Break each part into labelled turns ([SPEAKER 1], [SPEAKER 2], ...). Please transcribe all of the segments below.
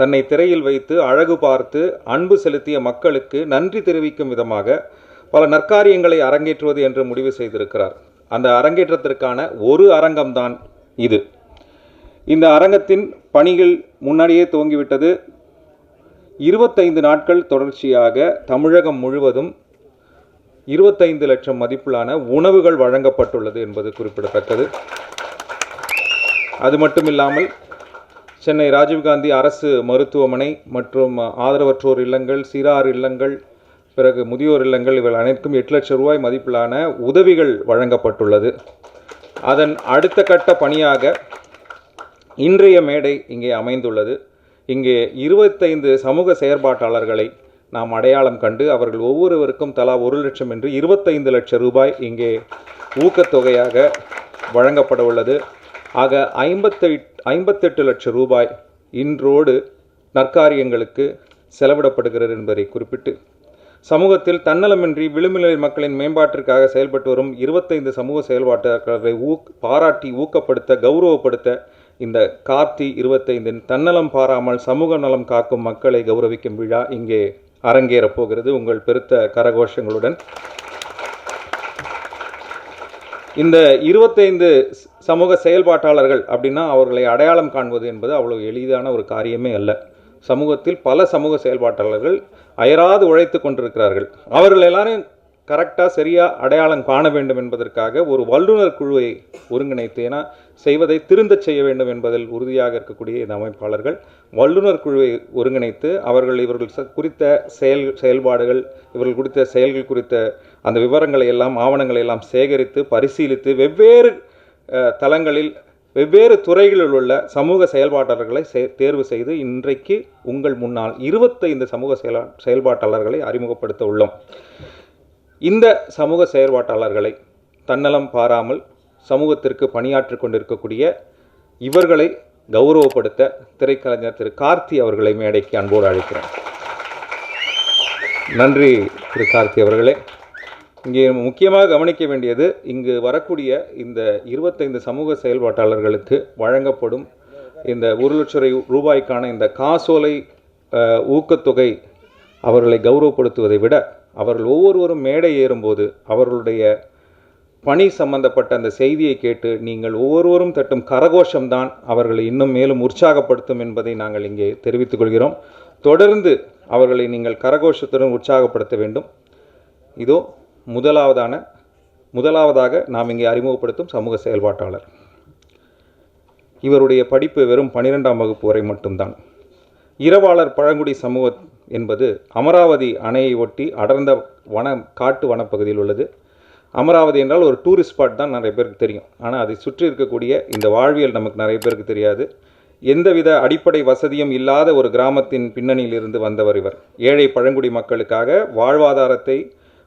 [SPEAKER 1] தன்னை திரையில் வைத்து அழகு பார்த்து அன்பு செலுத்திய மக்களுக்கு நன்றி தெரிவிக்கும் விதமாக பல நற்காரியங்களை அரங்கேற்றுவது என்று முடிவு செய்திருக்கிறார். அந்த அரங்கேற்றத்திற்கான ஒரு அரங்கம்தான் இது. இந்த அரங்கத்தின் பணிகள் முன்னாடியே துவங்கிவிட்டது. இருபத்தைந்து நாட்கள் தொடர்ச்சியாக தமிழகம் முழுவதும் இருபத்தைந்து லட்சம் மதிப்பிலான உணவுகள் வழங்கப்பட்டுள்ளது என்பது குறிப்பிடத்தக்கது. அது மட்டுமில்லாமல் சென்னை ராஜீவ்காந்தி அரசு மருத்துவமனை மற்றும் ஆதரவற்றோர் இல்லங்கள் சிறார் இல்லங்கள் பிறகு முதியோர் இல்லங்கள் இவை அனைத்துக்கும் எட்டு லட்சம் ரூபாய் மதிப்பிலான உதவிகள் வழங்கப்பட்டுள்ளது. அதன் அடுத்த கட்ட பணியாக இன்றைய மேடை இங்கே அமைந்துள்ளது. இங்கே இருபத்தைந்து சமூக செயற்பாட்டாளர்களை நாம் அடையாளம் கண்டு அவர்கள் ஒவ்வொருவருக்கும் தலா ஒரு லட்சம் என்று இருபத்தைந்து லட்சம் ரூபாய் இங்கே ஊக்கத்தொகையாக வழங்கப்பட உள்ளது. ஆக ஐம்பத்தை ஐம்பத்தெட்டு லட்சம் ரூபாய் இன்றோடு நற்காரியங்களுக்கு செலவிடப்படுகிறது என்பதை குறிப்பிட்டு சமூகத்தில் தன்னலமின்றி விளிம்புநிலை மக்களின் மேம்பாட்டிற்காக செயல்பட்டு வரும் இருபத்தைந்து சமூக செயல்பாட்டாளர்களை ஊக் பாராட்டி ஊக்கப்படுத்த கௌரவப்படுத்த இந்த கார்த்தி இருபத்தைந்தின் தன்னலம் பாராமல் சமூக நலம் காக்கும் மக்களை கௌரவிக்கும் விழா இங்கே அரங்கேறப் போகிறது. உங்கள் பெருத்த கரகோஷங்களுடன். இந்த இருபத்தைந்து சமூக செயல்பாட்டாளர்கள் அப்படின்னா அவர்களை அடையாளம் காண்பது என்பது அவ்வளோ எளிதான ஒரு காரியமே அல்ல. சமூகத்தில் பல சமூக செயல்பாட்டாளர்கள் அயராது உழைத்து கொண்டிருக்கிறார்கள். அவர்கள் எல்லாரையும் கரெக்டாக சரியாக அடையாளம் காண வேண்டும் என்பதற்காக ஒரு வல்லுநர் குழுவை ஒருங்கிணைத்து ஏன்னா செய்வதை திருந்தச் செய்ய வேண்டும் என்பதில் உறுதியாக இருக்கக்கூடிய இந்த அமைப்பாளர்கள் வல்லுநர் குழுவை ஒருங்கிணைத்து அவர்கள் இவர்கள் குறித்த செயல் செயல்பாடுகள் இவர்கள் குறித்த செயல்கள் குறித்த அந்த விவரங்களை எல்லாம் ஆவணங்களை எல்லாம் சேகரித்து பரிசீலித்து வெவ்வேறு தளங்களில் வெவ்வேறு துறைகளில் உள்ள சமூக செயல்பாட்டாளர்களை செ- தேர்வு செய்து இன்றைக்கு உங்கள் முன்னால் இருபத்தைந்து சமூக செயலா செயல்பாட்டாளர்களை அறிமுகப்படுத்த உள்ளோம். இந்த சமூக செயற்பாட்டாளர்களை தன்னலம் பாராமல் சமூகத்திற்கு பணியாற்றிக் கொண்டிருக்கக்கூடிய இவர்களை கௌரவப்படுத்த திரைக்கலைஞர் திரு கார்த்தி அவர்களை மேடைக்கு அன்போடு அழைக்கிறேன். நன்றி திரு கார்த்தி அவர்களே. இங்கே முக்கியமாக கவனிக்க வேண்டியது இங்கு வரக்கூடிய இந்த இருபத்தைந்து சமூக செயல்பாட்டாளர்களுக்கு வழங்கப்படும் இந்த ஒரு லட்சம் ரூபாய்க்கான இந்த காசோலை ஊக்கத்தொகை அவர்களை கௌரவப்படுத்துவதை விட அவர்கள் ஒவ்வொருவரும் மேடை ஏறும்போது அவர்களுடைய பணி சம்பந்தப்பட்ட அந்த செய்தியை கேட்டு நீங்கள் ஒவ்வொருவரும் தட்டும் கரகோஷம்தான் அவர்களை இன்னும் மேலும் உற்சாகப்படுத்தும் என்பதை நாங்கள் இங்கே தெரிவித்துக் கொள்கிறோம். தொடர்ந்து அவர்களை நீங்கள் கரகோஷத்துடன் உற்சாகப்படுத்த வேண்டும். இதோ முதலாவதான முதலாவதாக நாம் இங்கே அறிமுகப்படுத்தும் சமூக செயல்பாட்டாளர். இவருடைய படிப்பு வெறும் பனிரெண்டாம் வகுப்பு வரை மட்டும்தான். இரவாளர் பழங்குடி சமூகம் என்பது அமராவதி அணையை ஒட்டி அடர்ந்த வன காட்டு வனப்பகுதியில் உள்ளது. அமராவதி என்றால் ஒரு டூரிஸ்ட் ஸ்பாட் தான் நிறைய பேருக்கு தெரியும். ஆனால் அதை சுற்றி இருக்கக்கூடிய இந்த வாழ்வியல் நமக்கு நிறைய பேருக்கு தெரியாது. எந்தவித அடிப்படை வசதியும் இல்லாத ஒரு கிராமத்தின் பின்னணியில் இருந்து வந்தவர் இவர். ஏழை பழங்குடி மக்களுக்காக வாழ்வாதாரத்தை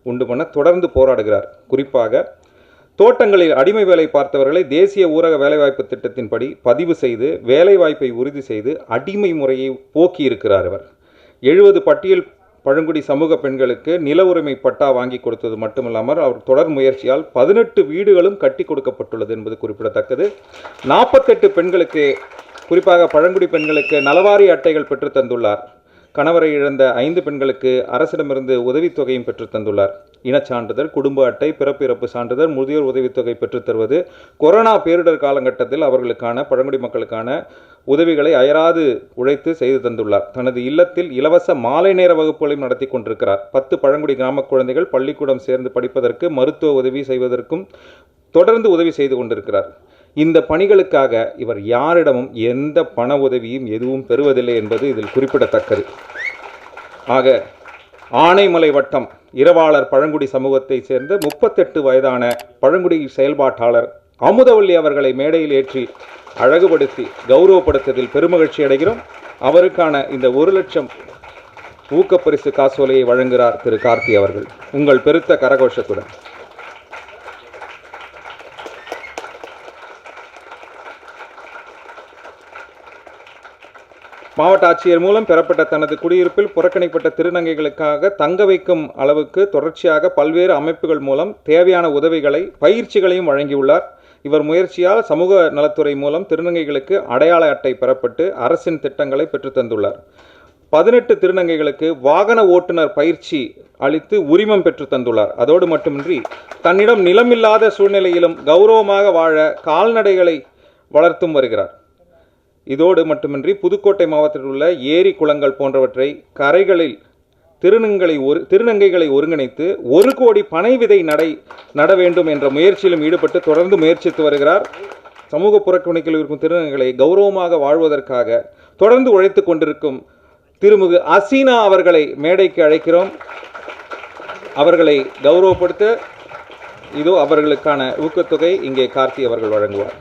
[SPEAKER 1] உண்டு பண்ண தொடர்ந்து போராடுகிறார். குறிப்பாக தோட்டங்களில் அடிமை வேலை பார்த்தவர்களை தேசிய ஊரக வேலைவாய்ப்பு திட்டத்தின்படி பதிவு செய்து வேலைவாய்ப்பை உறுதி செய்து அடிமை முறையை போக்கி இருக்கிறார் இவர் எழுபது பட்டியல் பழங்குடி சமூக பெண்களுக்கு நில உரிமை பட்டா வாங்கி கொடுத்தது மட்டுமில்லாமல் அவர் தொடர் முயற்சியால் பதினெட்டு வீடுகளும் கட்டி கொடுக்கப்பட்டுள்ளது என்பது குறிப்பிடத்தக்கது. நாற்பத்தெட்டு பெண்களுக்கு குறிப்பாக பழங்குடி பெண்களுக்கு நலவாரி அட்டைகள் பெற்று தந்துள்ளார். கணவரை இழந்த ஐந்து பெண்களுக்கு அரசிடமிருந்து உதவித்தொகையும் பெற்றுத் தந்துள்ளார். இனச்சான்றிதழ் குடும்ப அட்டை பிறப்பிறப்பு சான்றிதழ் முதியோர் உதவித்தொகை பெற்றுத் தருவது கொரோனா பேரிடர் காலகட்டத்தில் அவர்களுக்கான பழங்குடி மக்களுக்கான உதவிகளை அயராது உழைத்து செய்து தந்துள்ளார். தனது இல்லத்தில் இலவச மாலை நேர வகுப்புகளையும் நடத்தி கொண்டிருக்கிறார். பத்து பழங்குடி கிராம குழந்தைகள் பள்ளிக்கூடம் சேர்ந்து படிப்பதற்கு மருத்துவ உதவி செய்வதற்கும் தொடர்ந்து உதவி செய்து கொண்டிருக்கிறார். இந்த பணிகளுக்காக இவர் யாரிடமும் எந்த பண உதவியும் எதுவும் பெறுவதில்லை என்பது இதில் குறிப்பிடத்தக்கது. ஆக ஆனைமலை வட்டம் இரவாளர் பழங்குடி சமூகத்தைச் சேர்ந்த முப்பத்தெட்டு வயதான பழங்குடி செயல்பாட்டாளர் அமுதவள்ளி அவர்களை மேடையில் ஏற்றி அழகுபடுத்தி கௌரவப்படுத்ததில் பெருமகிழ்ச்சி அடைகிறோம். அவருக்கான இந்த ஒரு லட்சம் ஊக்கப்பரிசு காசோலையை வழங்குகிறார் திரு கார்த்தி அவர்கள். உங்கள் பெருத்த கரகோஷத்துடன். மாவட்ட ஆட்சியர் மூலம் பெறப்பட்ட தனது குடியிருப்பில் புறக்கணிக்கப்பட்ட திருநங்கைகளுக்காக தங்க வைக்கும் அளவுக்கு தொடர்ச்சியாக பல்வேறு அமைப்புகள் மூலம் தேவையான உதவிகளை பயிற்சிகளையும் வழங்கியுள்ளார். இவர் முயற்சியால் சமூக நலத்துறை மூலம் திருநங்கைகளுக்கு அடையாள அட்டை பெறப்பட்டு அரசின் திட்டங்களை பெற்றுத்தந்துள்ளார் பதினெட்டு திருநங்கைகளுக்கு வாகன ஓட்டுநர் பயிற்சி அளித்து உரிமம் பெற்று தந்துள்ளார். அதோடு மட்டுமின்றி தன்னிடம் நிலமில்லாத சூழ்நிலையிலும் கௌரவமாக வாழ கால்நடைகளை வளர்த்தும் வருகிறார். இதோடு மட்டுமின்றி புதுக்கோட்டை மாவட்டத்தில் உள்ள ஏரி குளங்கள் போன்றவற்றை கரைகளில் திருநங்களை ஒரு திருநங்கைகளை ஒருங்கிணைத்து ஒரு கோடி பனை விதை நடை நட வேண்டும் என்ற முயற்சியிலும் ஈடுபட்டு தொடர்ந்து முயற்சித்து வருகிறார். சமூக புறக்கணிக்கில் இருக்கும் திருநங்கைகளை கௌரவமாக வாழ்வதற்காக தொடர்ந்து உழைத்து கொண்டிருக்கும் திருமுகு அசீனா அவர்களை மேடைக்கு அழைக்கிறோம். அவர்களை கௌரவப்படுத்த இதோ அவர்களுக்கான ஊக்கத்தொகை இங்கே கார்த்தி அவர்கள் வழங்குவார்.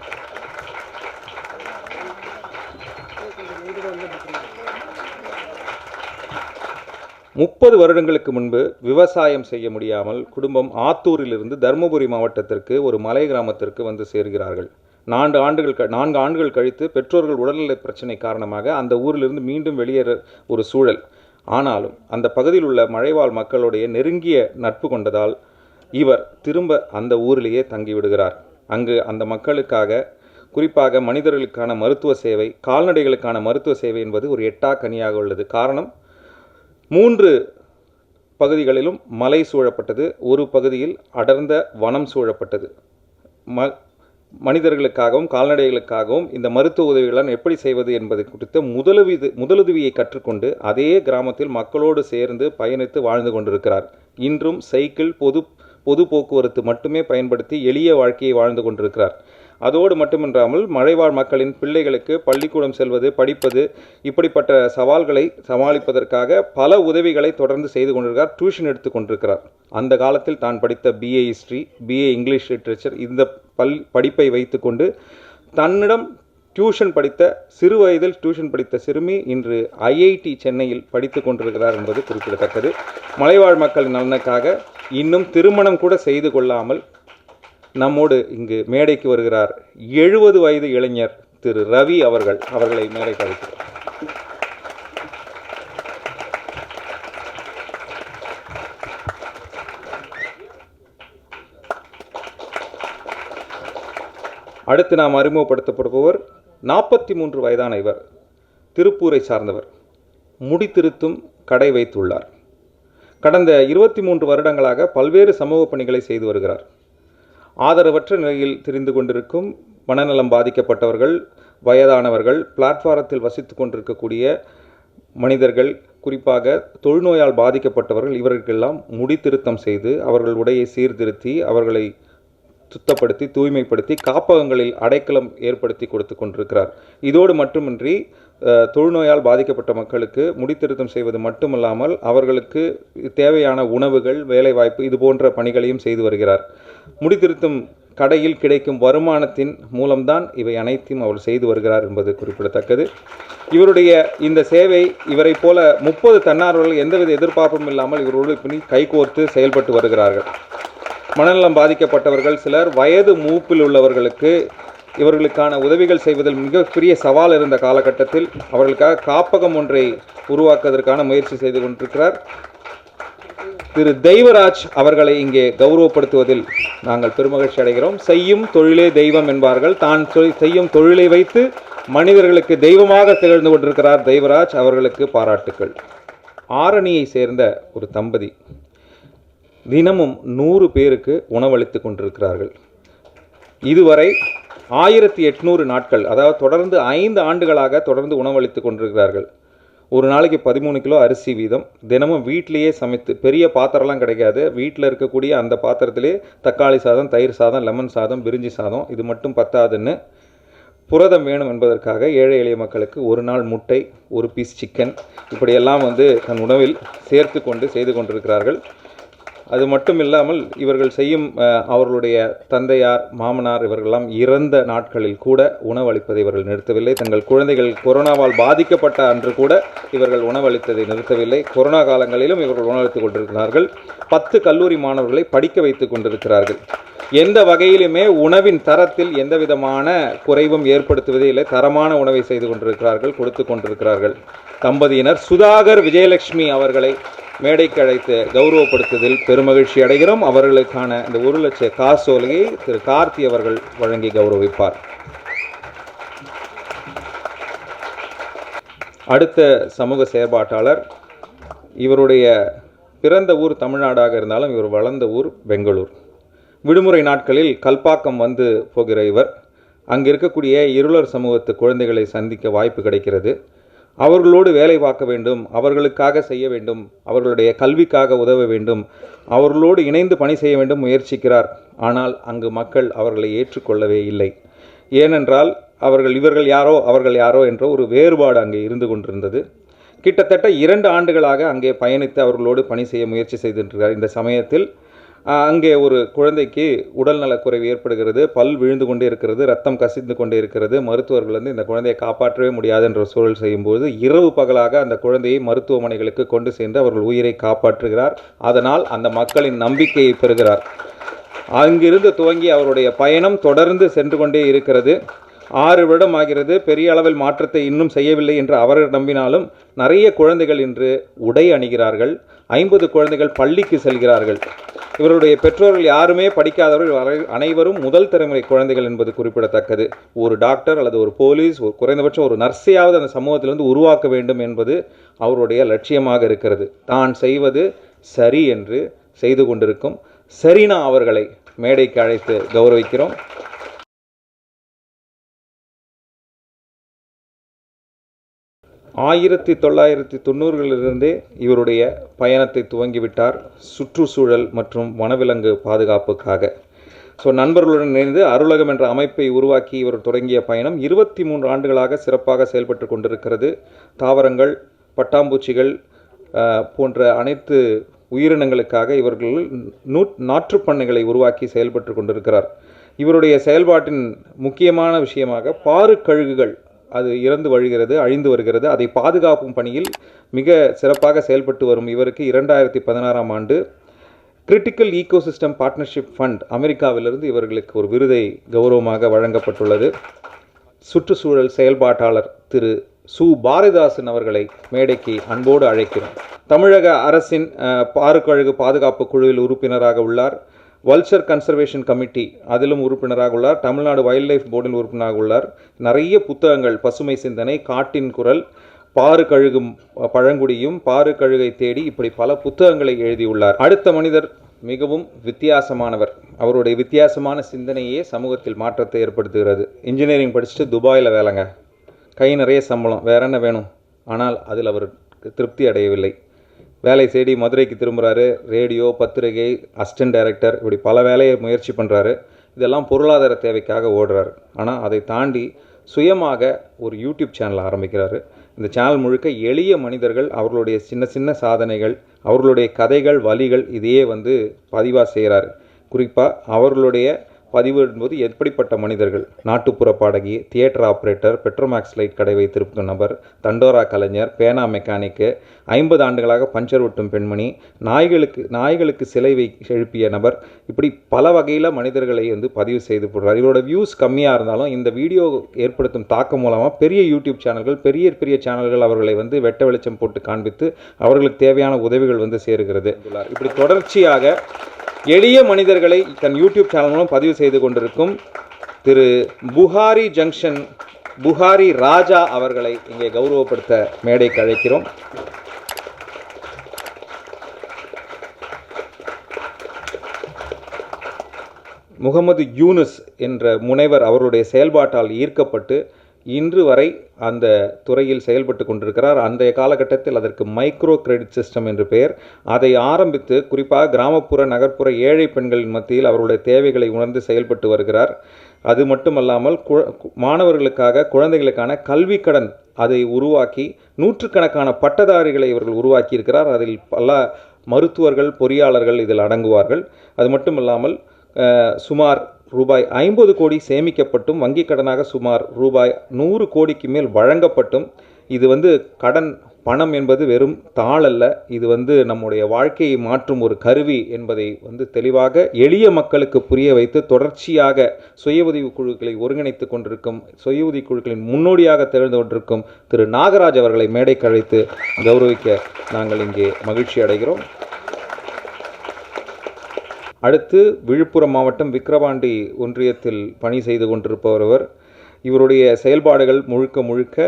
[SPEAKER 1] முப்பது வருடங்களுக்கு முன்பு விவசாயம் செய்ய முடியாமல் குடும்பம் ஆத்தூரிலிருந்து தருமபுரி மாவட்டத்திற்கு ஒரு மலை கிராமத்திற்கு வந்து சேர்கிறார்கள். நான்கு ஆண்டுகள் க- நான்கு ஆண்டுகள் கழித்து பெற்றோர்கள் உடல்நிலை பிரச்சனை காரணமாக அந்த ஊரிலிருந்து மீண்டும் வெளியேற ஒரு சூழல். ஆனாலும் அந்த பகுதியில் உள்ள மழைவாழ் மக்களுடைய நெருங்கிய நட்பு கொண்டதால் இவர் திரும்ப அந்த ஊரிலேயே தங்கிவிடுகிறார். அங்கு அந்த மக்களுக்காக குறிப்பாக மனிதர்களுக்கான மருத்துவ சேவை கால்நடைகளுக்கான மருத்துவ சேவை என்பது ஒரு எட்டா கனியாக உள்ளது. காரணம் மூன்று பகுதிகளிலும் மலை சூழப்பட்டது. ஒரு பகுதியில் அடர்ந்த வனம் சூழப்பட்டது. ம மனிதர்களுக்காகவும் கால்நடைகளுக்காகவும் இந்த மருத்துவ உதவிகளை எப்படி செய்வது என்பது குறித்த முதலுதவி முதலுதவியை கற்றுக்கொண்டு அதே கிராமத்தில் மக்களோடு சேர்ந்து பயணித்து வாழ்ந்து கொண்டிருக்கிறார். இன்றும் சைக்கிள் பொது பொது போக்குவரத்து மட்டுமே பயன்படுத்தி எளிய வாழ்க்கையை வாழ்ந்து கொண்டிருக்கிறார். அதோடு மட்டுமின்றாமல் மழைவாழ் மக்களின் பிள்ளைகளுக்கு பள்ளிக்கூடம் செல்வது படிப்பது இப்படிப்பட்ட சவால்களை சமாளிப்பதற்காக பல உதவிகளை தொடர்ந்து செய்து கொண்டிருக்கிறார் டியூஷன் எடுத்து கொண்டிருக்கிறார். அந்த காலத்தில் தான் படித்த BA history BA English literature இந்த பல் படிப்பை வைத்துக்கொண்டு தன்னிடம் டியூஷன் படித்த சிறு வயதில் டியூஷன் படித்த சிறுமி இன்று ஐஐடி சென்னையில் படித்து கொண்டிருக்கிறார் என்பது குறிப்பிடத்தக்கது. மலைவாழ் மக்களின் நலனுக்காக இன்னும் திருமணம் கூட செய்து கொள்ளாமல் நம்மோடு இங்கு மேடைக்கு வருகிறார் எழுபது வயது இளைஞர் திரு ரவி அவர்கள். அவர்களை மேடைக்கு அழைக்கிறார் அடுத்து நாம் அறிமுகப்படுத்தப்படுபவர் நாற்பத்தி மூன்று வயதான இவர் திருப்பூரை சார்ந்தவர். முடித்திருத்தும் கடை வைத்துள்ளார். கடந்த இருபத்தி மூன்று வருடங்களாக பல்வேறு சமூக பணிகளை செய்து வருகிறார். ஆதரவற்ற நிலையில் திரிந்து கொண்டிருக்கும் மனநலம் பாதிக்கப்பட்டவர்கள் வயதானவர்கள் பிளாட்ஃபாரத்தில் வசித்து கொண்டிருக்கக்கூடிய மனிதர்கள் குறிப்பாக தொழுநோயால் பாதிக்கப்பட்டவர்கள் இவர்களுக்கெல்லாம் முடித்திருத்தம் செய்து அவர்கள் உடையை சீர்திருத்தி அவர்களை சுத்தப்படுத்தி தூய்மைப்படுத்தி காப்பகங்களில் அடைக்கலம் ஏற்படுத்தி கொடுத்து கொண்டிருக்கிறார். இதோடு மட்டுமின்றி தொழுநோயால் பாதிக்கப்பட்ட மக்களுக்கு முடித்திருத்தம் செய்வது மட்டுமல்லாமல் அவர்களுக்கு தேவையான உணவுகள் வேலைவாய்ப்பு இது போன்ற பணிகளையும் செய்து வருகிறார். முடித்திருத்தும் கடையில் கிடைக்கும் வருமானத்தின் மூலம்தான் இவை அனைத்தையும் அவர் செய்து வருகிறார் என்பது குறிப்பிடத்தக்கது. இவருடைய இந்த சேவை இவரைப் போல முப்பது தன்னார்வலர்கள் எந்தவித எதிர்பார்ப்பும் இல்லாமல் இவரோடு பின் கைகோர்த்து செயல்பட்டு வருகிறார்கள். மனநலம் பாதிக்கப்பட்டவர்கள் சிலர் வயது மூப்பில் உள்ளவர்களுக்கு இவர்களுக்கான உதவிகள் செய்வதில் மிகப்பெரிய சவால் இருந்த காலகட்டத்தில் அவர்களுக்காக காப்பகம் ஒன்றை உருவாக்குவதற்கான முயற்சி செய்து கொண்டிருக்கிறார். திரு தெய்வராஜ் அவர்களை இங்கே கௌரவப்படுத்துவதில் நாங்கள் பெருமகிழ்ச்சி அடைகிறோம். செய்யும் தொழிலே தெய்வம் என்பார்கள். தான் செய்யும் தொழிலை வைத்து மனிதர்களுக்கு தெய்வமாக திகழ்ந்து கொண்டிருக்கிறார் தெய்வராஜ் அவர்களுக்கு பாராட்டுக்கள். ஆரணியை சேர்ந்த ஒரு தம்பதி தினமும் நூறு பேருக்கு உணவளித்து கொண்டிருக்கிறார்கள். இதுவரை ஆயிரத்தி எட்நூறு நாட்கள் அதாவது தொடர்ந்து ஐந்து ஆண்டுகளாக தொடர்ந்து உணவளித்து கொண்டிருக்கிறார்கள். ஒரு நாளைக்கு பதிமூணு கிலோ அரிசி வீதம். தினமும் வீட்டிலேயே சமைத்து பெரிய பாத்திரம்லாம் கிடைக்காது. வீட்டில் இருக்கக்கூடிய அந்த பாத்திரத்திலே தக்காளி சாதம் தயிர் சாதம் லெமன் சாதம் பிரிஞ்சி சாதம் இது மட்டும் பத்தாதுன்னு புரதம் வேணும் என்பதற்காக ஏழை எளிய மக்களுக்கு ஒரு நாள் முட்டை ஒரு பீஸ் சிக்கன் இப்படியெல்லாம் வந்து தன் உணவில் சேர்த்து கொண்டு செய்து கொண்டிருக்கிறார்கள். அது மட்டும் இல்லாமல் இவர்கள் செய்யும் அவர்களுடைய தந்தையார் மாமனார் இவர்களெல்லாம் இறந்த நாட்களில் கூட உணவளிப்பதை இவர்கள் நிறுத்தவில்லை. தங்கள் குழந்தைகள் கொரோனாவால் பாதிக்கப்பட்ட அன்று கூட இவர்கள் உணவளித்ததை நிறுத்தவில்லை. கொரோனா காலங்களிலும் இவர்கள் உணவளித்துக் கொண்டிருக்கிறார்கள். பத்து கல்லூரி மாணவர்களை படிக்க வைத்துக் கொண்டிருக்கிறார்கள். எந்த வகையிலுமே உணவின் தரத்தில் எந்த விதமான குறைவும் ஏற்படுத்துவதே இல்லை. தரமான உணவை செய்து கொண்டிருக்கிறார்கள் கொடுத்து கொண்டிருக்கிறார்கள். தம்பதியினர் சுதாகர் விஜயலட்சுமி அவர்களை மேடைக்கு அழைத்து கௌரவப்படுத்துவதில் பெருமகிழ்ச்சி அடைகிறோம். அவர்களுக்கான இந்த ஒரு லட்ச காசோலையை திரு கார்த்தி அவர்கள் வழங்கி கௌரவிப்பார். அடுத்த சமூக செயற்பாட்டாளர் இவருடைய பிறந்த ஊர் தமிழ்நாடாக இருந்தாலும் இவர் வளர்ந்த ஊர் பெங்களூர். விடுமுறை நாட்களில் கல்பாக்கம் வந்து போகிற இவர். அங்கே இருக்கக்கூடிய இருளர் சமூகத்து குழந்தைகளை சந்திக்க வாய்ப்பு கிடைக்கிறது. அவர்களோடு வேலை பார்க்க வேண்டும் அவர்களுக்காக செய்ய வேண்டும் அவர்களுடைய கல்விக்காக உதவ வேண்டும் அவர்களோடு இணைந்து பணி செய்ய வேண்டும் முயற்சிக்கிறார். ஆனால் அங்கு மக்கள் அவர்களை ஏற்றுக்கொள்ளவே இல்லை. ஏனென்றால் அவர்கள் இவர்கள் யாரோ அவர்கள் யாரோ என்ற ஒரு வேறுபாடு அங்கே இருந்து கொண்டிருந்தது. கிட்டத்தட்ட இரண்டு ஆண்டுகளாக அங்கே பயணித்து அவர்களோடு பணி செய்ய முயற்சி செய்திருக்கிறார். இந்த சமயத்தில் அங்கே ஒரு குழந்தைக்கு உடல்நலக்குறைவு ஏற்படுகிறது பல் விழுந்து கொண்டே இருக்கிறது ரத்தம் கசிந்து கொண்டே இருக்கிறது மருத்துவர்கள் வந்து இந்த குழந்தையை காப்பாற்றவே முடியாது என்ற சூழல் செய்யும்போது இரவு பகலாக அந்த குழந்தையை மருத்துவமனைகளுக்கு கொண்டு சென்று அவர்கள் உயிரை காப்பாற்றுகிறார். அதனால் அந்த மக்களின் நம்பிக்கையை பெறுகிறார். அங்கிருந்து துவங்கி அவருடைய பயணம் தொடர்ந்து சென்று கொண்டே இருக்கிறது. ஆறு வருடம் ஆகிறது. பெரிய அளவில் மாற்றத்தை இன்னும் செய்யவில்லை என்று அவர் நம்பினாலும் நிறைய குழந்தைகள் இன்று உடை அணிகிறார்கள். ஐம்பது குழந்தைகள் பள்ளிக்கு செல்கிறார்கள். இவருடைய பெற்றோர்கள் யாருமே படிக்காதவர்கள் அனைவரும் முதல் தலைமுறை குழந்தைகள் என்பது குறிப்பிடத்தக்கது. ஒரு டாக்டர் அல்லது ஒரு போலீஸ் ஒரு குறைந்தபட்சம் ஒரு நர்ஸையாவது அந்த சமூகத்திலிருந்து உருவாக்க வேண்டும் என்பது அவருடைய லட்சியமாக இருக்கிறது. தான் செய்வது சரி என்று செய்து கொண்டிருக்கும். சரினா அவர்களை மேடைக்கு அழைத்து கௌரவிக்கிறோம். ஆயிரத்தி தொள்ளாயிரத்தி தொண்ணூறுகளிலிருந்தே இவருடைய பயணத்தை துவங்கிவிட்டார் சுற்றுச்சூழல் மற்றும் வனவிலங்கு பாதுகாப்புக்காக. ஸோ நண்பர்களுடன் இணைந்து அருளகம் என்ற அமைப்பை உருவாக்கி இவர் தொடங்கிய பயணம் இருபத்தி மூன்று ஆண்டுகளாக சிறப்பாக செயல்பட்டு கொண்டிருக்கிறது. தாவரங்கள் பட்டாம்பூச்சிகள் போன்ற அனைத்து உயிரினங்களுக்காக இவர்கள் நூ நாற்றுப்பண்ணைகளை உருவாக்கி செயல்பட்டு கொண்டிருக்கிறார். இவருடைய செயல்பாட்டின் முக்கியமான விஷயமாக பாரு கழுகுகள் அது இறந்து வழிகிறது அழிந்து வருகிறது. அதை பாதுகாக்கும் பணியில் மிக சிறப்பாக செயல்பட்டு வரும் இவருக்கு இரண்டாயிரத்தி பதினாறாம் ஆண்டு கிரிட்டிக்கல் ஈகோசிஸ்டம் பார்ட்னர்ஷிப் ஃபண்ட் அமெரிக்காவிலிருந்து இவர்களுக்கு ஒரு விருதை கௌரவமாக வழங்கப்பட்டுள்ளது. சுற்றுச்சூழல் செயல்பாட்டாளர் திரு சு. பாரதிதாசன் அவர்களை மேடைக்கு அன்போடு அழைக்கிறோம். தமிழக அரசின் பாருக்கழகு பாதுகாப்பு குழுவில் உறுப்பினராக உள்ளார். வல்ச்சர் கன்சர்வேஷன் கமிட்டி அதிலும் உறுப்பினராக உள்ளார். தமிழ்நாடு வைல்ட் லைஃப் போர்டில் உறுப்பினராக உள்ளார். நிறைய புத்தகங்கள் பசுமை சிந்தனை காட்டின் குரல் பாறு கழுகும் பழங்குடியும் பாறு கழுகை தேடி இப்படி பல புத்தகங்களை எழுதியுள்ளார் அடுத்த மனிதர் மிகவும் வித்தியாசமானவர். அவருடைய வித்தியாசமான சிந்தனையே சமூகத்தில் மாற்றத்தை ஏற்படுத்துகிறது. இன்ஜினியரிங் படிச்சுட்டு துபாயில் வேலைங்க. கை நிறைய சம்பளம். வேற என்ன வேணும்? ஆனால் அதில் அவர் திருப்தி அடையவில்லை. வேலை தேடி மதுரைக்கு திரும்புகிறாரு ரேடியோ பத்திரிகை அசிஸ்டன்ட் டைரக்டர் இப்படி பல வேலையை முயற்சி பண்ணுறாரு இதெல்லாம் பொருளாதார தேவைக்காக ஓடுறாரு. ஆனால் அதை தாண்டி சுயமாக ஒரு யூடியூப் சேனல் ஆரம்பிக்கிறாரு. இந்த சேனல் முழுக்க எளிய மனிதர்கள் அவர்களுடைய சின்ன சின்ன சாதனைகள் அவர்களுடைய கதைகள் வழிகள் இதையே வந்து பதிவாக செய்கிறாரு குறிப்பாக அவர்களுடைய பதிவு என்பது எப்படிப்பட்ட மனிதர்கள்? நாட்டுப்புற பாடகி தியேட்டர் ஆப்ரேட்டர் பெட்ரோமேக்ஸ் லைட் கடை வைத்திருக்கும் நபர் தண்டோரா கலைஞர் பேனா மெக்கானிக்கு ஐம்பது ஆண்டுகளாக பஞ்சர் ஒட்டும் பெண்மணி. நாய்களுக்கு நாய்களுக்கு சிலை வை எழுப்பிய நபர் இப்படி பல வகையில் மனிதர்களை வந்து பதிவு செய்து போடுறார். இவரோட வியூஸ் கம்மியாக இருந்தாலும் இந்த வீடியோ ஏற்படுத்தும் தாக்கம் மூலமாக பெரிய யூடியூப் சேனல்கள் பெரிய பெரிய சேனல்கள் அவர்களை வந்து வெட்ட வெளிச்சம் போட்டு காண்பித்து அவர்களுக்கு தேவையான உதவிகள் வந்து சேருகிறது. இப்படி தொடர்ச்சியாக எளிய மனிதர்களை தன் யூடியூப் சேனல் மூலம் பதிவு செய்து கொண்டிருக்கும் திரு புகாரி ஜங்ஷன் புகாரி ராஜா அவர்களை இங்கே கௌரவப்படுத்த மேடைக்கு அழைக்கிறோம். முகமது யூனுஸ் என்ற முனைவர் அவருடைய செயல்பாட்டால் ஈர்க்கப்பட்டு இன்று வரை அந்த துறையில் செயல்பட்டு கொண்டிருக்கிறார். அந்த காலகட்டத்தில் அதற்கு மைக்ரோ கிரெடிட் சிஸ்டம் என்று பெயர். அதை ஆரம்பித்து குறிப்பாக கிராமப்புற நகர்ப்புற ஏழை பெண்களின் மத்தியில் அவருடைய தேவைகளை உணர்ந்து செயல்பட்டு வருகிறார். அது மட்டுமல்லாமல் கு மாணவர்களுக்காக குழந்தைகளுக்கான கல்வி கடன் அதை உருவாக்கி நூற்றுக்கணக்கான பட்டதாரிகளை இவர்கள் உருவாக்கியிருக்கிறார். அதில் பல மருத்துவர்கள் பொறியாளர்கள் இதில் அடங்குவார்கள். அது மட்டுமல்லாமல் சுமார் ரூபாய் ஐம்பது கோடி சேமிக்கப்பட்டும் வங்கிக் கடனாக சுமார் ரூபாய் நூறு கோடிக்கு மேல் வழங்கப்பட்டும். இது வந்து கடன் பணம் என்பது வெறும் தாளல்ல இது வந்து நம்முடைய வாழ்க்கையை மாற்றும் ஒரு கருவி என்பதை வந்து தெளிவாக எளிய மக்களுக்கு புரிய வைத்து தொடர்ச்சியாக சுய உதவி குழுக்களை ஒருங்கிணைத்து கொண்டிருக்கும் சுய உதவி குழுக்களின் முன்னோடியாக திகழ்ந்து கொண்டிருக்கும் திரு நாகராஜ் அவர்களை மேடைக்கு அழைத்து கௌரவிக்க நாங்கள் இங்கே மகிழ்ச்சி அடைகிறோம். அடுத்து விழுப்புரம் மாவட்டம் விக்கிரவாண்டி ஒன்றியத்தில் பணி செய்து கொண்டிருப்பவர் இவருடைய செயல்பாடுகள் முழுக்க முழுக்க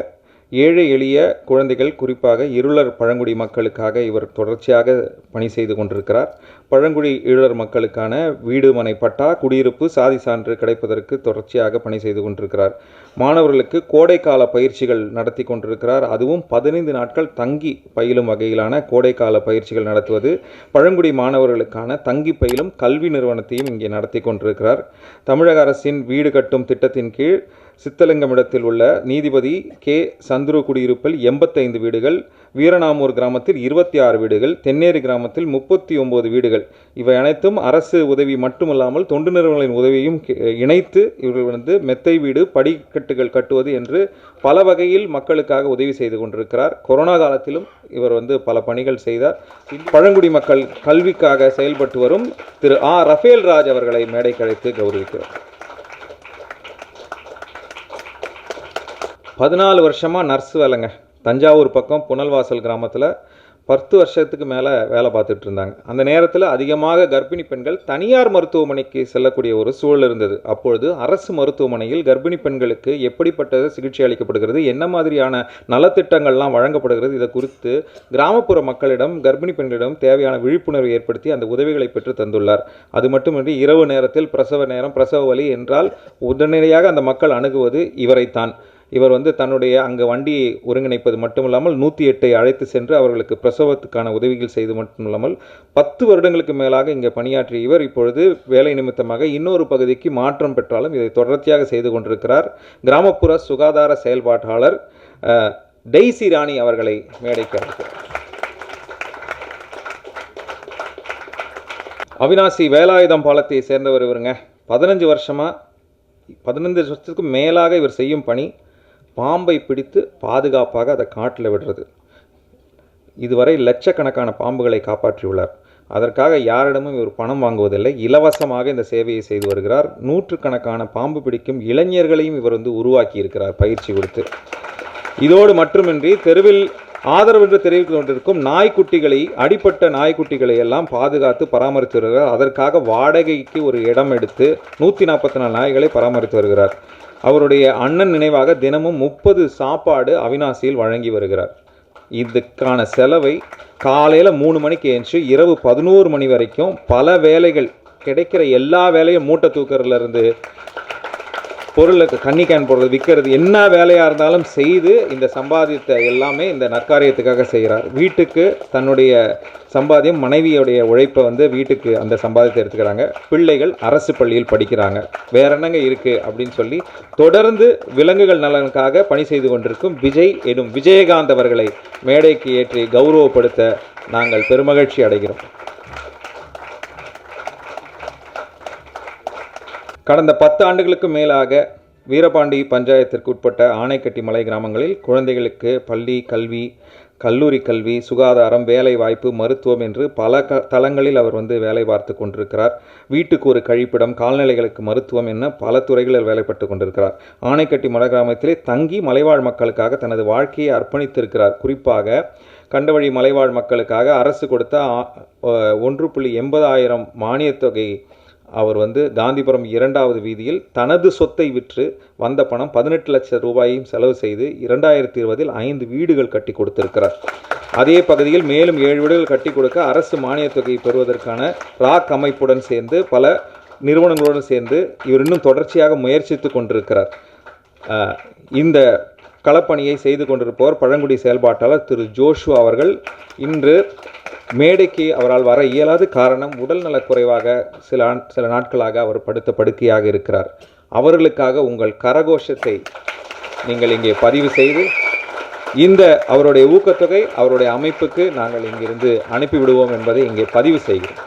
[SPEAKER 1] ஏழை எளிய குழந்தைகள் குறிப்பாக இருளர் பழங்குடி மக்களுக்காக இவர் தொடர்ச்சியாக பணி செய்து கொண்டிருக்கிறார். பழங்குடி இருளர் மக்களுக்கான வீடு மனை பட்டா குடியிருப்பு சாதி சான்று கிடைப்பதற்கு தொடர்ச்சியாக பணி செய்து கொண்டிருக்கிறார். மாணவர்களுக்கு கோடைக்கால பயிற்சிகள் நடத்தி கொண்டிருக்கிறார். அதுவும் பதினைந்து நாட்கள் தங்கி பயிலும் வகையிலான கோடைக்கால பயிற்சிகள் நடத்துவது பழங்குடி மாணவர்களுக்கான தங்கி பயிலும் கல்வி நிறுவனத்தையும் இங்கே நடத்தி கொண்டிருக்கிறார். தமிழக அரசின் வீடு கட்டும் திட்டத்தின் கீழ் சித்தலிங்கமிடத்தில் உள்ள நீதிபதி கே. சந்துரு குடியிருப்பில் எண்பத்தைந்து வீடுகள் வீரநாமூர் கிராமத்தில் இருபத்தி ஆறு வீடுகள் தென்னேரி கிராமத்தில் முப்பத்தி ஒம்பது வீடுகள். இவை அனைத்தும் அரசு உதவி மட்டுமல்லாமல் தொண்டு நிறுவனங்களின் உதவியும் இணைத்து இவர்கள் வந்து மெத்தை வீடு படிக்கட்டுகள் கட்டுவது என்று பல வகையில் மக்களுக்காக உதவி செய்து கொண்டிருக்கிறார். கொரோனா காலத்திலும் இவர் வந்து பல பணிகள் செய்தார். பழங்குடி மக்கள் கல்விக்காக செயல்பட்டு வரும் திரு ஆ. ரஃபேல் ராஜ் அவர்களை மேடை கழித்து கௌரவிக்கிறோம். பதினாலு வருஷமாக நர்ஸ் வேலைங்க. தஞ்சாவூர் பக்கம் புனல்வாசல் கிராமத்தில் பத்து வருஷத்துக்கு மேலே வேலை பார்த்துட்டு இருந்தாங்க. அந்த நேரத்தில் அதிகமாக கர்ப்பிணி பெண்கள் தனியார் மருத்துவமனைக்கு செல்லக்கூடிய ஒரு சூழல் இருந்தது. அப்பொழுது அரசு மருத்துவமனையில் கர்ப்பிணி பெண்களுக்கு எப்படிப்பட்ட சிகிச்சை அளிக்கப்படுகிறது என்ன மாதிரியான நலத்திட்டங்கள்லாம் வழங்கப்படுகிறது இதை குறித்து கிராமப்புற மக்களிடம் கர்ப்பிணி பெண்களிடம் தேவையான விழிப்புணர்வு ஏற்படுத்தி அந்த உதவிகளை பெற்று தந்துள்ளார். அது மட்டுமின்றி இரவு நேரத்தில் பிரசவ நேரம் பிரசவ வலி என்றால் உடனடியாக அந்த மக்கள் அணுகுவது இவரைத்தான். இவர் வந்து தன்னுடைய அங்கே வண்டியை ஒருங்கிணைப்பது மட்டுமில்லாமல் நூற்றி எட்டை அழைத்து சென்று அவர்களுக்கு பிரசவத்துக்கான உதவிகள் செய்து மட்டும் இல்லாமல் பத்து வருடங்களுக்கு மேலாக இங்கே பணியாற்றிய இவர் இப்பொழுது வேலை நிமித்தமாக இன்னொரு பகுதிக்கு மாற்றம் பெற்றாலும் இதை தொடர்ச்சியாக செய்து கொண்டிருக்கிறார். கிராமப்புற சுகாதார செயல்பாட்டாளர் டெய்சி ராணி அவர்களை மேடைக்கு அழைக்கிறேன் அவினாசி வேலாயுதம் பாலத்தை சேர்ந்தவர் இவருங்க. பதினஞ்சு வருஷமாக பதினைந்து வருஷத்துக்கு மேலாக இவர் செய்யும் பணி. பாம்பை பிடித்து பாதுகாப்பாக அதை காட்டில் விடுறது. இதுவரை லட்சக்கணக்கான பாம்புகளை காப்பாற்றியுள்ளார். அதற்காக யாரிடமும் இவர் பணம் வாங்குவதில்லை. இலவசமாக இந்த சேவையை செய்து வருகிறார். நூற்றுக்கணக்கான பாம்பு பிடிக்கும் இளைஞர்களையும் இவர் வந்து உருவாக்கி இருக்கிறார் பயிற்சி கொடுத்து. இதோடு மட்டுமின்றி தெருவில் ஆதரவு என்று தெரிவித்துக் கொண்டிருக்கும் நாய்க்குட்டிகளை அடிப்பட்ட நாய்க்குட்டிகளை எல்லாம் பாதுகாத்து பராமரித்து வருகிறார். அதற்காக வாடகைக்கு ஒரு இடம் எடுத்து நூற்றி நாற்பத்தி நாலு நாய்களை பராமரித்து வருகிறார். அவருடைய அண்ணன் நினைவாக தினமும் முப்பது சாப்பாடு அவினாசியில் வழங்கி வருகிறார். இதுக்கான செலவை காலையில் மூணு மணிக்கு ஏஞ்சி இரவு பதினோரு மணி வரைக்கும் பல வேலைகள் கிடைக்கிற எல்லா வேலையும் மூட்டை தூக்கறதுலேருந்து பொருளை பொருளுக்கு கேன் போடுறது விற்கிறது. என்ன வேலையாக இருந்தாலும் செய்து இந்த சம்பாதித்த எல்லாமே இந்த நற்காரியத்துக்காக செய்கிறார். வீட்டுக்கு தன்னுடைய சம்பாதியம் மனைவியுடைய உழைப்பை வந்து வீட்டுக்கு அந்த சம்பாதித்தை எடுத்துக்கிறாங்க. பிள்ளைகள் அரசு பள்ளியில் படிக்கிறாங்க. வேற என்னங்க இருக்குது அப்படின்னு சொல்லி தொடர்ந்து விலங்குகள் நலனுக்காக பணி செய்து கொண்டிருக்கும் விஜய் எனும் விஜயகாந்த் அவர்களை மேடைக்கு ஏற்றி கௌரவப்படுத்த நாங்கள் பெருமகிழ்ச்சி அடைகிறோம். கடந்த பத்து ஆண்டுகளுக்கு மேலாக வீரபாண்டி பஞ்சாயத்திற்கு உட்பட்ட ஆனைக்கட்டி மலை கிராமங்களில் குழந்தைகளுக்கு பள்ளி கல்வி கல்லூரி கல்வி சுகாதாரம் வேலை வாய்ப்பு மருத்துவம் என்று பல க தளங்களில் அவர் வந்து வேலை பார்த்து கொண்டிருக்கிறார். வீட்டுக்கு ஒரு கழிப்பிடம் கால்நிலைகளுக்கு மருத்துவம் என பல துறைகளில் வேலைப்பட்டு கொண்டிருக்கிறார். ஆனைக்கட்டி மலை கிராமத்திலே தங்கி மலைவாழ் மக்களுக்காக தனது வாழ்க்கையை அர்ப்பணித்திருக்கிறார். குறிப்பாக கண்டவழி மலைவாழ் மக்களுக்காக அரசு கொடுத்த ஒன்று புள்ளி எண்பதாயிரம் மானியத் தொகை அவர் வந்து காந்திபுரம் இரண்டாவது வீதியில் தனது சொத்தை விற்று வந்த பணம் பதினெட்டு லட்சம் ரூபாயையும் செலவு செய்து இரண்டாயிரத்தி இருபதில் ஐந்து வீடுகள் கட்டி கொடுத்திருக்கிறார். அதே பகுதியில் மேலும் ஏழு வீடுகள் கட்டி கொடுக்க அரசு மானியத் தொகையை பெறுவதற்கான ராக் அமைப்புடன் சேர்ந்து பல நிறுவனங்களுடன் சேர்ந்து இவர் இன்னும் தொடர்ச்சியாக முயற்சித்து கொண்டிருக்கிறார். இந்த களப்பணியை செய்து கொண்டிருப்பவர் பழங்குடி செயல்பாட்டாளர் திரு ஜோஷு அவர்கள். இன்று மேடைக்கு அவரால் வர இயலாத காரணம் உடல் குறைவாக சில சில நாட்களாக அவர் படுத்த படுக்கையாக இருக்கிறார். அவர்களுக்காக உங்கள் கரகோஷத்தை நீங்கள் இங்கே பதிவு செய்து இந்த அவருடைய ஊக்கத்தொகை அவருடைய அமைப்புக்கு நாங்கள் இங்கிருந்து அனுப்பிவிடுவோம் என்பதை இங்கே பதிவு செய்கிறோம்.